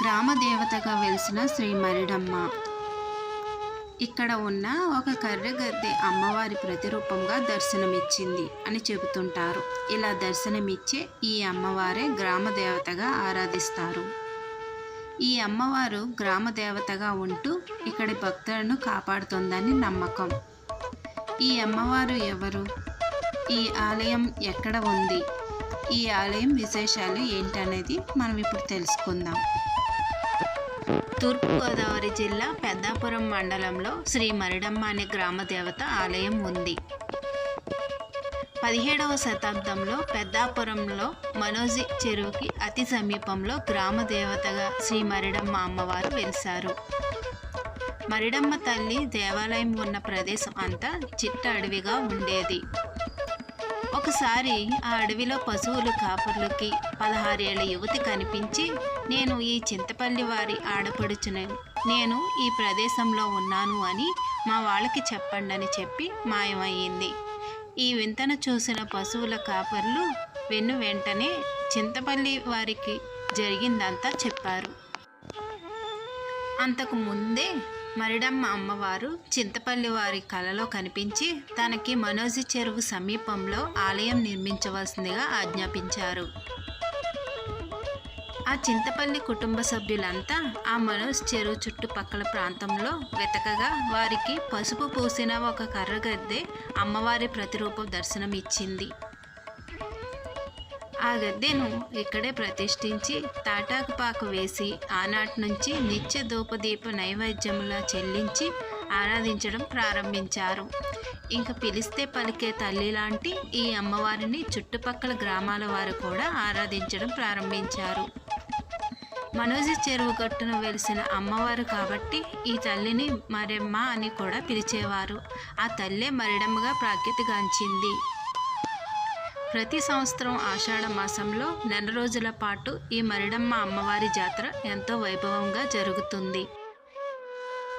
గ్రామ దేవతగా వెలిసిన శ్రీ మరిడమ్మ. ఇక్కడ ఉన్న ఒక కర్రగద్దె అమ్మవారి ప్రతిరూపంగా దర్శనమిచ్చింది అని చెబుతుంటారు. ఇలా దర్శనమిచ్చే ఈ అమ్మవారే గ్రామ దేవతగా ఆరాధిస్తారు. ఈ అమ్మవారు గ్రామ దేవతగా ఉంటూ ఇక్కడి భక్తులను కాపాడుతుందని నమ్మకం. ఈ అమ్మవారు ఎవరు? ఈ ఆలయం ఎక్కడ ఉంది? ఈ ఆలయం విశేషాలు ఏంటనేది మనం ఇప్పుడు తెలుసుకుందాం. తూర్పుగోదావరి జిల్లా పెద్దాపురం మండలంలో శ్రీ మరిడమ్మ అనే గ్రామ దేవత ఆలయం ఉంది. పదిహేడవ శతాబ్దంలో పెద్దాపురంలో మనోజి చెరువుకి అతి సమీపంలో గ్రామ దేవతగా శ్రీ మరిడమ్మ అమ్మవారు వెలిశారు. మరిడమ్మ తల్లి దేవాలయం ఉన్న ప్రదేశం అంతా చిట్ట అడవిగా ఉండేది. ఒకసారి ఆ అడవిలో పశువులు కాపుర్లకి పదహారేళ్ళ యువతి కనిపించి నేను ఈ చింతపల్లి వారి ఆడపడుచునే నేను ఈ ప్రదేశంలో ఉన్నాను అని మా వాళ్ళకి చెప్పండి అని చెప్పి మాయమయ్యింది. ఈ వింతను చూసిన పశువుల కాపర్లు వెన్ను వెంటనే చింతపల్లి వారికి జరిగిందంతా చెప్పారు. అంతకు ముందే మరిడమ్మ అమ్మవారు చింతపల్లి వారి కలలో కనిపించి తనకి మనోజి చెరువు సమీపంలో ఆలయం నిర్మించవలసిందిగా ఆజ్ఞాపించారు. ఆ చింతపల్లి కుటుంబ సభ్యులంతా ఆ మనోజ్ చెరువు చుట్టుపక్కల ప్రాంతంలో వెతకగా వారికి పసుపు పూసిన ఒక కర్రగద్దె అమ్మవారి ప్రతిరూపం దర్శనం ఇచ్చింది ఆ గద్దెను ఇక్కడే ప్రతిష్ఠించి తాటాకు పాకు వేసి ఆనాటి నుంచి నిత్య ధూపదీప నైవేద్యములా చెల్లించి ఆరాధించడం ప్రారంభించారు. ఇంకా పిలిస్తే పలికే తల్లి లాంటి ఈ అమ్మవారిని చుట్టుపక్కల గ్రామాల వారు కూడా ఆరాధించడం ప్రారంభించారు. మనోజి చెరువు గట్టును వెలిసిన అమ్మవారు కాబట్టి ఈ తల్లిని మరెమ్మ అని కూడా పిలిచేవారు. ఆ తల్లే మరిడమ్మగా ప్రాఖ్యతగాంచింది ప్రతి సంవత్సరం ఆషాఢ మాసంలో నెల రోజుల పాటు ఈ మరిడమ్మ అమ్మవారి జాతర ఎంతో వైభవంగా జరుగుతుంది.